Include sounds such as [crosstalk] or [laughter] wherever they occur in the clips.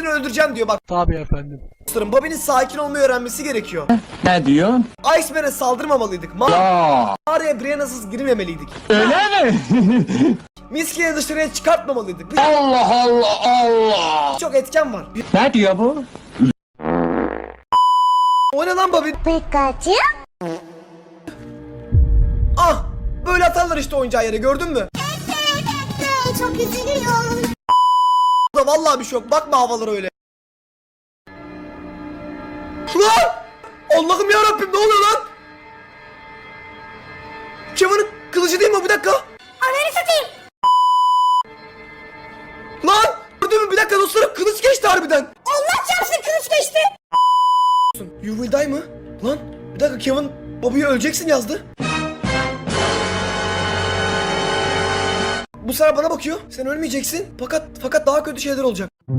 hepsini öldüreceğim diyor bak. Tabii efendim. Dostlarım Bobby'nin sakin olmayı öğrenmesi gerekiyor. Ne diyor? Iceman'e saldırmamalıydık. Ma Aa, Mağaraya Brianna'sız girmemeliydik. öyle mi? [laughs] Miski'yi dışarıya çıkartmamalıydık. Allah Allah Allah. Çok etken var. Ne diyor bu? O ne lan Bobby? Pikachu? Ah! Böyle atarlar işte oyuncağı yere gördün mü? Çok üzülüyorum. Vallahi bir şok. Bakma havalara öyle. Lan! Allah'ım ya Rabbim ne oluyor lan? Kevin'in kılıcı değil mi bir dakika? Ananı satayım. Lan! Gördün mü bir dakika dostlarım kılıç geçti harbiden. Allah çarpsın kılıç geçti. You will die mı? Lan bir dakika Kevin Bobby'ye öleceksin yazdı. Bu sefer bana bakıyor. Sen ölmeyeceksin. Fakat fakat daha kötü şeyler olacak. Ben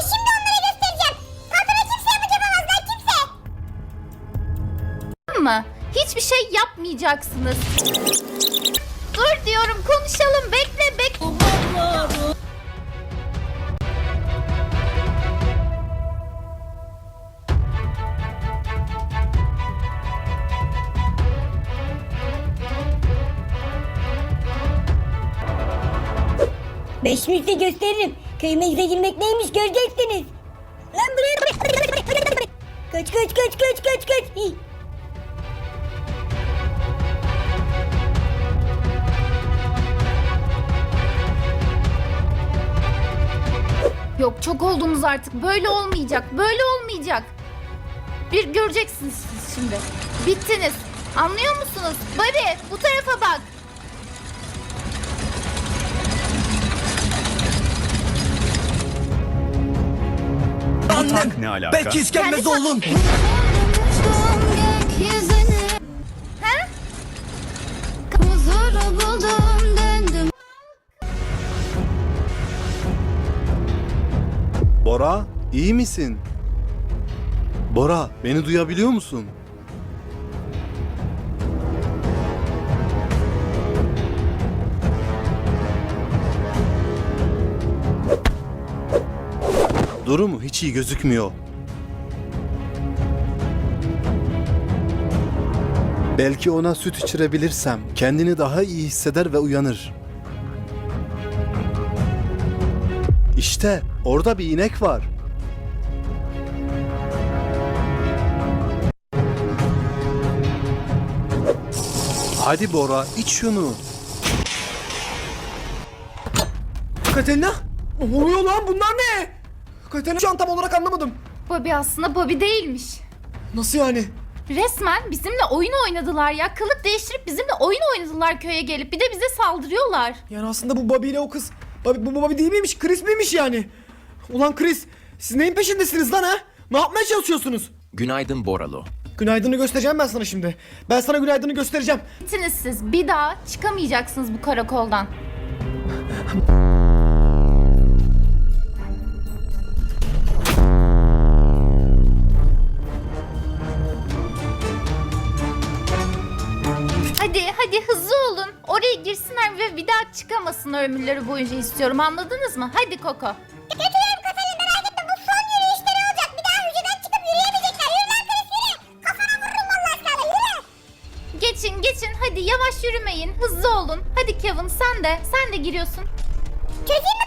şimdi onlara göstereceğim. Patrona kimse yapıp yapamaz lan kimse. mı? Hiçbir şey yapmayacaksınız. Dur diyorum konuşalım bekle bekle. Beş minütte gösteririm. Köyümüze girmek neymiş göreceksiniz. Lan buraya Kaç kaç kaç kaç kaç kaç. Hi. Yok çok oldunuz artık böyle olmayacak böyle olmayacak. Bir göreceksiniz siz şimdi. Bittiniz. Anlıyor musunuz? Bari bu tarafa bak. Tank ne alaka? Belki iskelmez oğlum. He? Bora, iyi misin? Bora, beni duyabiliyor musun? Durumu hiç iyi gözükmüyor. Belki ona süt içirebilirsem kendini daha iyi hisseder ve uyanır. İşte orada bir inek var. Hadi Bora iç şunu. Katerina? Ne oluyor lan bunlar ne? Katerina şu an tam olarak anlamadım. Bobby aslında Bobby değilmiş. Nasıl yani? Resmen bizimle oyun oynadılar ya. Kılık değiştirip bizimle oyun oynadılar köye gelip. Bir de bize saldırıyorlar. Yani aslında bu Bobby ile o kız. Bobby, bu Bobby değil miymiş? Chris miymiş yani? Ulan Chris siz neyin peşindesiniz lan ha? Ne yapmaya çalışıyorsunuz? Günaydın Boralo. Günaydın'ı göstereceğim ben sana şimdi. Ben sana günaydın'ı göstereceğim. Bittiniz siz. Bir daha çıkamayacaksınız bu karakoldan. [laughs] ve bir daha çıkamasınlar ömürleri boyunca istiyorum. Anladınız mı? Hadi Koko. Götürüyorum kafanı merak etme bu son yürüyüşleri olacak. Bir daha hücreden çıkıp yürüyemeyecekler. Yürü lan Chris yürü. Kafana vururum vallahi sana yürü. Geçin geçin hadi yavaş yürümeyin. Hızlı olun. Hadi Kevin sen de. Sen de giriyorsun. Çözeyim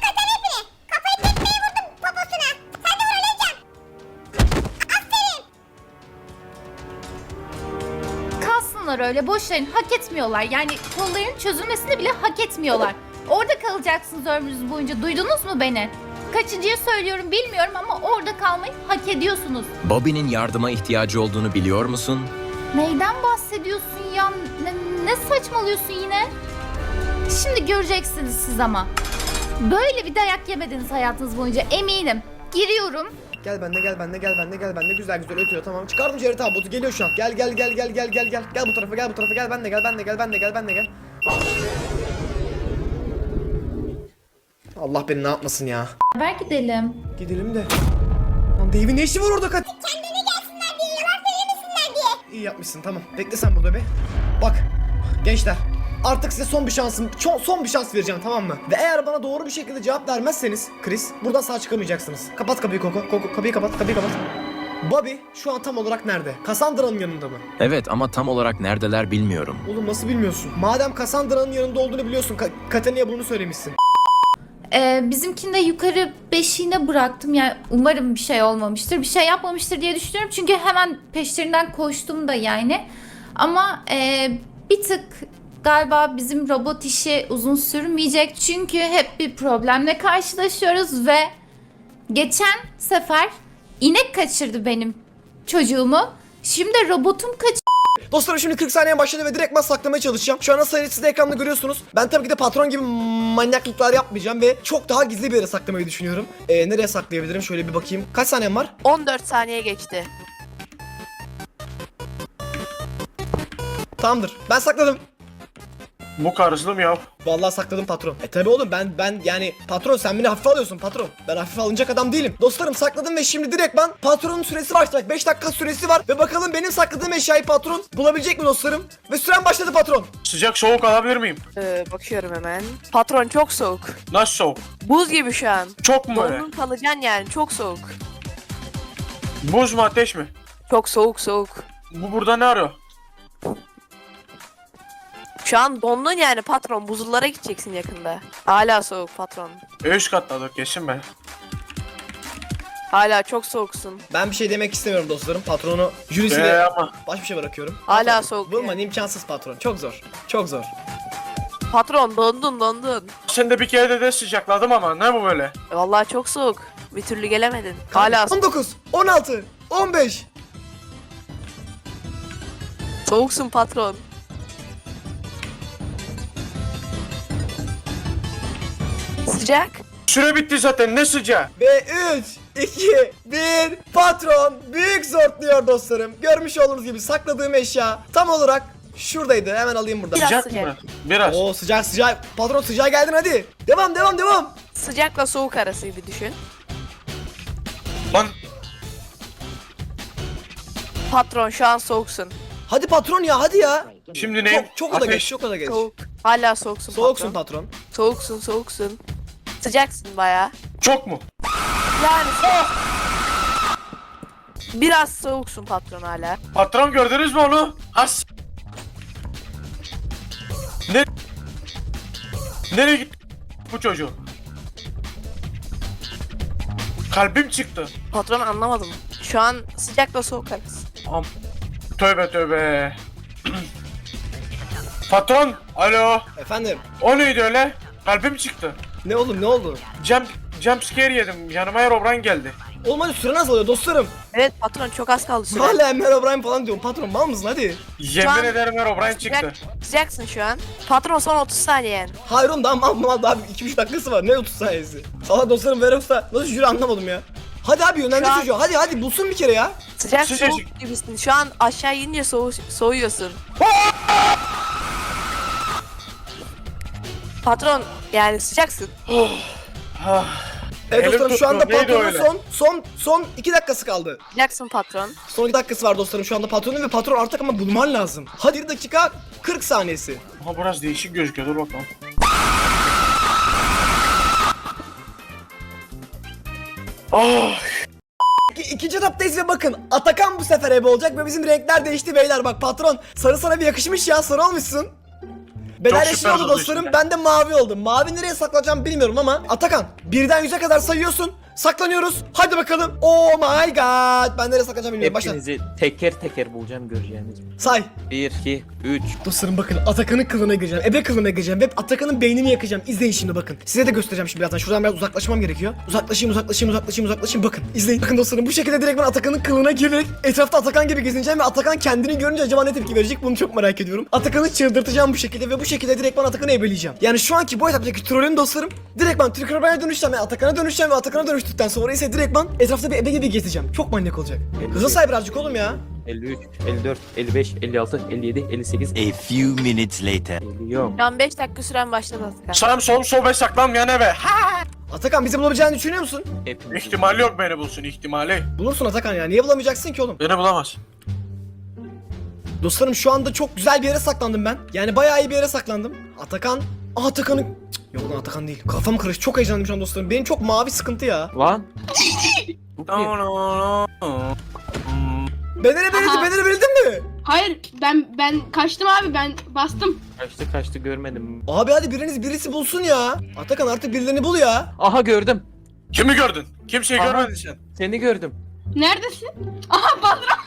öyle boş verin. Hak etmiyorlar. Yani kolların çözülmesini bile hak etmiyorlar. Orada kalacaksınız ömrünüz boyunca. Duydunuz mu beni? Kaçıncıya söylüyorum bilmiyorum ama orada kalmayı hak ediyorsunuz. Bobby'nin yardıma ihtiyacı olduğunu biliyor musun? Neyden bahsediyorsun ya? Ne, ne saçmalıyorsun yine? Şimdi göreceksiniz siz ama. Böyle bir dayak yemediniz hayatınız boyunca eminim. Giriyorum. Gel bende gel bende gel bende gel bende güzel güzel ötüyor tamam. Çıkardım ciğeri tabutu geliyor şu an. Gel gel gel gel gel gel gel. Gel bu tarafa gel bu tarafa gel bende gel bende gel bende gel bende gel. Allah beni ne yapmasın ya. Haber gidelim. Gidelim de. Lan Dave'in ne işi var orada kat? Kendine gelsinler diye yalan söylemesinler diye. İyi yapmışsın tamam. Bekle sen burada be. Bak gençler Artık size son bir şansım, son bir şans vereceğim tamam mı? Ve eğer bana doğru bir şekilde cevap vermezseniz Chris buradan sağ çıkamayacaksınız. Kapat kapıyı Koko. Koko kapıyı kapat, kapıyı kapat. Bobby şu an tam olarak nerede? Cassandra'nın yanında mı? Evet ama tam olarak neredeler bilmiyorum. Oğlum nasıl bilmiyorsun? Madem Cassandra'nın yanında olduğunu biliyorsun, Ka- Katerina bunu söylemişsin. Ee, bizimkini de yukarı beşiğine bıraktım. Yani umarım bir şey olmamıştır. Bir şey yapmamıştır diye düşünüyorum. Çünkü hemen peşlerinden koştum da yani. Ama e, bir tık galiba bizim robot işi uzun sürmeyecek. Çünkü hep bir problemle karşılaşıyoruz ve geçen sefer inek kaçırdı benim çocuğumu. Şimdi robotum kaç Dostlarım şimdi 40 saniye başladı ve direkt saklamaya çalışacağım. Şu an sayı siz de ekranda görüyorsunuz. Ben tabii ki de patron gibi manyaklıklar yapmayacağım ve çok daha gizli bir yere saklamayı düşünüyorum. Ee, nereye saklayabilirim? Şöyle bir bakayım. Kaç saniyem var? 14 saniye geçti. Tamamdır. Ben sakladım. Bu karıştım ya. Vallahi sakladım patron. E tabi oğlum ben ben yani patron sen beni hafife alıyorsun patron. Ben hafife alınacak adam değilim. Dostlarım sakladım ve şimdi direkt ben patronun süresi başlayacak. 5 dakika süresi var ve bakalım benim sakladığım eşyayı patron bulabilecek mi dostlarım? Ve süren başladı patron. Sıcak soğuk alabilir miyim? Ee, bakıyorum hemen. Patron çok soğuk. Nasıl soğuk? Buz gibi şu an. Çok mu böyle? Dondun kalacaksın yani çok soğuk. Buz mu ateş mi? Çok soğuk soğuk. Bu burada ne arıyor? Şu an dondun yani patron buzullara gideceksin yakında. Hala soğuk patron. E, Üst kattadır kesin be. Hala çok soğuksun. Ben bir şey demek istemiyorum dostlarım. Patronu Eee jürisiyle ama. baş bir şey bırakıyorum. Hala Patron, soğuk yani. imkansız patron. Çok zor. Çok zor. Patron dondun dondun. Sen de bir kere de, de sıcakladım ama ne bu böyle? E, Vallahi çok soğuk. Bir türlü gelemedin. Hala so- 19, 16, 15. soğuksun patron. Sıcak. Süre bitti zaten ne sıcağı? Ve 3, 2, 1 patron büyük zortluyor dostlarım. Görmüş olduğunuz gibi sakladığım eşya tam olarak şuradaydı. Hemen alayım buradan. Biraz Sıcak sıcak. mı? Biraz. Oo sıcak sıcak. Patron sıcağa geldin hadi. Devam devam devam. Sıcakla soğuk arası bir düşün. Lan Patron şu an soğuksun. Hadi patron ya hadi ya. şimdi neyim? Çok, çok o da geç Ateş. çok o da geç. Soğuk. Hala soğuksun, Soğuksun patron. patron. Soğuksun soğuksun. Sıcaksın baya. Çok mu? Yani Biraz soğuksun patron hala. Patron gördünüz mü onu? As. Ne? Nereye gitti bu çocuğu? Kalbim çıktı. Patron anlamadım. Şu an sıcakla soğuk arası. Am. Tövbe tövbe. [clears throat] Patron, alo. Efendim. O neydi öyle? Kalbim çıktı. Ne oğlum ne oldu? Jump, jump scare yedim. Yanıma Herobrine geldi. Oğlum hadi süre nasıl oluyor dostlarım? Evet patron çok az kaldı süre. Hala Emre O'Brien falan diyorum. Patron mal mısın hadi. Yemin an- ederim Herobrine çıktı. Sıcak, sıcaksın şu an. Patron son 30 saniyen. Hayır oğlum daha mal mal daha 2-3 dakikası var. Ne 30 saniyesi? Sağ dostlarım Verox'ta nasıl jüri anlamadım ya. Hadi abi yönlendir Şu an- çocuğu. Hadi hadi bulsun bir kere ya. Sıcak Sıcacık. soğuk gibisin. Şu an aşağı inince soğu soğuyorsun. Patron yani sıcaksın. Evet Elim dostlarım şu anda. Neydi patronun öyle? son son son 2 dakikası kaldı. Sıcaksın patron. Son 2 dakikası var dostlarım şu anda patronun ve patron artık ama bulman lazım. Hadi 1 dakika 40 saniyesi. Ama biraz değişik gözüküyor. Dur bakalım. Ah, İki, ikinci etaptayız ve bakın Atakan bu sefer ebe olacak ve bizim renkler değişti beyler. Bak patron sarı sana bir yakışmış ya sarı olmuşsun. Beden Çok yeşil süper oldu oldu dostlarım. işte. Ben de mavi oldum. Mavi nereye saklayacağım bilmiyorum ama Atakan birden yüze kadar sayıyorsun. Saklanıyoruz. Hadi bakalım. Oh my god. Ben nereye saklayacağım bilmiyorum. Başla. Hepinizi teker teker bulacağım göreceğiniz. Say. 1, 2, 3. Dostlarım bakın Atakan'ın kılına gireceğim. Ebe kılına gireceğim. Ve Atakan'ın beynini yakacağım. İzleyin şimdi bakın. Size de göstereceğim şimdi birazdan. Şuradan biraz uzaklaşmam gerekiyor. Uzaklaşayım uzaklaşayım uzaklaşayım uzaklaşayım. Bakın izleyin. Bakın dostlarım bu şekilde direkt ben Atakan'ın kılına girerek etrafta Atakan gibi gezineceğim. Ve Atakan kendini görünce acaba ne tepki verecek bunu çok merak ediyorum. Atakan'ı çıldırtacağım bu şekilde ve bu şekilde direkt ben Atakan'ı ebeleyeceğim. Yani şu anki bu etaptaki trolün dostlarım direkt ben Türk dönüşeceğim Atakan'a dönüşeceğim ve Atakan'a dönüştükten sonra ise direkt ben etrafta bir ebe gibi gezeceğim. Çok manyak olacak. Hızlı say birazcık oğlum ya. 53, 54, 55, 56, 57, 58, A few minutes later. 50 yok. Şu an 5 dakika süren başladı Atakan. Sağım solum sol ve saklanmayan eve. Ha! Atakan bizi bulabileceğini düşünüyor musun? Hepinizi İhtimali yok beni bulsun ihtimali. Bulursun Atakan ya. Niye bulamayacaksın ki oğlum? Beni bulamaz. Dostlarım şu anda çok güzel bir yere saklandım ben. Yani bayağı iyi bir yere saklandım. Atakan. Atakan'ın... Yok lan Atakan değil. Kafam karıştı. Çok heyecanlıyım şu an dostlarım. Benim çok mavi sıkıntı ya. Lan. [laughs] Bu kim? Bedene verildi, Aha. bedene verildin mi? Hayır ben ben kaçtım abi ben bastım. Kaçtı kaçtı görmedim. Abi hadi biriniz birisi bulsun ya. Atakan artık birilerini bul ya. Aha gördüm. Kimi gördün? Kimseyi Aha. görmedin sen. Seni gördüm. Neredesin? Aha patron.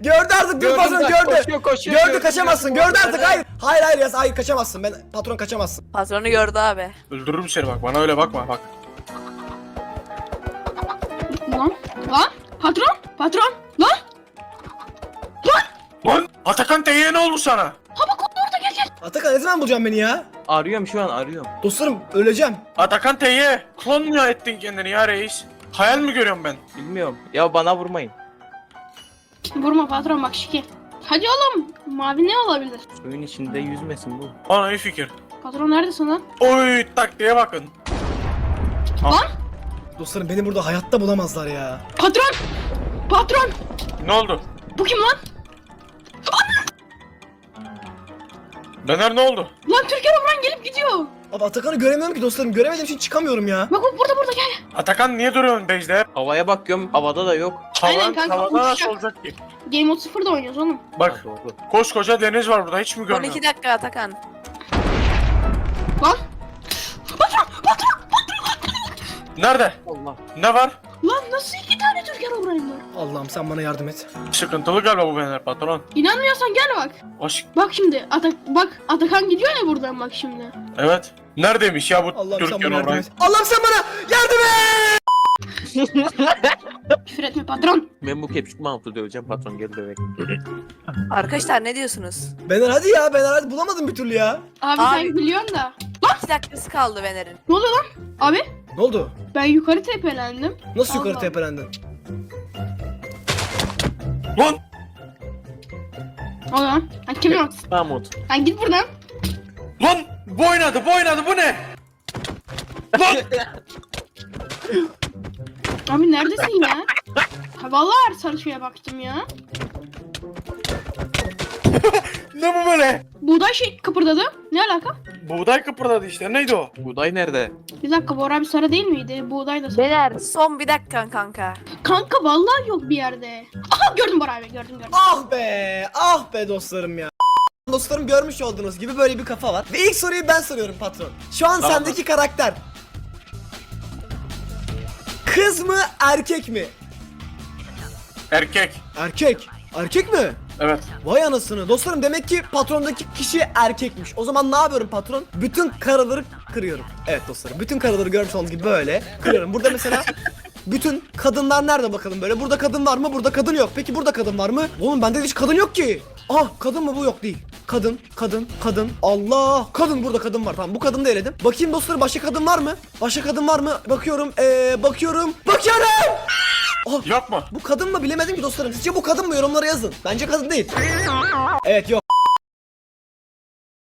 Gördü artık patron bak, gördü. Koşuyor koşuyor. Gördü gördüm, kaçamazsın. gördüm. Gördü artık. Hayır. Hayır hayır yaz. Hayır kaçamazsın. Ben patron kaçamazsın. Patronu gördü abi. Öldürürüm seni bak bana öyle bakma bak. Lan lan patron patron lan. Lan Atakan Teyye ne oldu sana? Atakan ne zaman bulacaksın beni ya? Arıyorum şu an arıyorum. Dostlarım öleceğim. Atakan Teyye klon mu ettin kendini ya reis? Hayal mi görüyorum ben? Bilmiyorum. Ya bana vurmayın. Vurma patron bak şiki. Hadi oğlum mavi ne olabilir? Suyun içinde yüzmesin bu. Bana iyi fikir. Patron neredesin lan? Oy taktiğe bakın. Dostlarım beni burada hayatta bulamazlar ya. Patron! Patron! Ne oldu? Bu kim lan? Bener ne oldu? Lan Türker Orhan gelip gidiyor. Abi Atakan'ı göremiyorum ki dostlarım. Göremediğim için çıkamıyorum ya. Bak bak burada burada gel. Atakan niye duruyorsun base'de? Havaya bakıyorum. Havada da yok. Aynen Hava, kanka, havada nasıl uçacak. olacak ki? Game Mode 0'da oynuyoruz oğlum. Bak Ha, doğru. koskoca deniz var burada hiç mi görmüyorsun? 2 dakika Atakan. Lan! Nerede? Allah. Ne var? Lan nasıl iki tane Türker Orhan var? Allah'ım sen bana yardım et. Sıkıntılı galiba bu Bener patron. İnanmıyorsan gel bak. Aşk. Bak şimdi Atak bak Atakan gidiyor ya buradan bak şimdi. Evet. Neredeymiş ya bu Allah'ım sen Türkiye bana yardım orayı? et. Allah'ım sen bana yardım et. [laughs] Küfür etme patron. Ben bu kepçik mantı döveceğim patron gel dövek. Arkadaşlar ne diyorsunuz? Bener hadi ya Bener hadi bulamadım bir türlü ya. Abi, Abi. sen biliyorsun da. 2 dakikası kaldı Vener'in. Ne oluyor lan? Abi Ne oldu? ben yukarı tepelendim. Nasıl yukarı Allah. tepelendin? Lan! O lan. Lan kim yok? Mahmut. Lan git buradan. Lan! Bu oynadı bu oynadı bu ne? Lan! [laughs] Abi neredesin ya? Ha, vallahi sarışıya baktım ya. [laughs] ne bu böyle? Buğday şey kıpırdadı. Ne alaka? Buğday kıpırdadı işte neydi o? Buğday nerede? Bir dakika Bora abi sarı değil miydi? Buğday da sarı. Vener son bir dakikan kanka. Kanka vallahi yok bir yerde. Aha gördüm Bora abi gördüm gördüm. Ah be ah be dostlarım ya. Dostlarım görmüş olduğunuz gibi böyle bir kafa var. Ve ilk soruyu ben soruyorum patron. Şu an Tamam. sendeki karakter. Kız mı erkek mi? Erkek. Erkek. Erkek mi? Evet. Vay anasını. Dostlarım demek ki patrondaki kişi erkekmiş. O zaman ne yapıyorum patron? Bütün karaları kırıyorum. Evet dostlarım. Bütün karaları görmüş olduğunuz gibi böyle kırıyorum. Burada mesela [laughs] bütün kadınlar nerede bakalım böyle? Burada kadın var mı? Burada kadın yok. Peki burada kadın var mı? Oğlum bende hiç kadın yok ki. Ah kadın mı bu yok değil. Kadın, kadın, kadın. Allah! Kadın burada kadın var. Tamam bu kadını da eledim. Bakayım dostlarım başka kadın var mı? Başka kadın var mı? Bakıyorum. Ee, bakıyorum. Bakıyorum! Yok mu? Bu kadın mı bilemedim ki dostlarım. Sizce bu kadın mı? Yorumlara yazın. Bence kadın değil. Evet yok.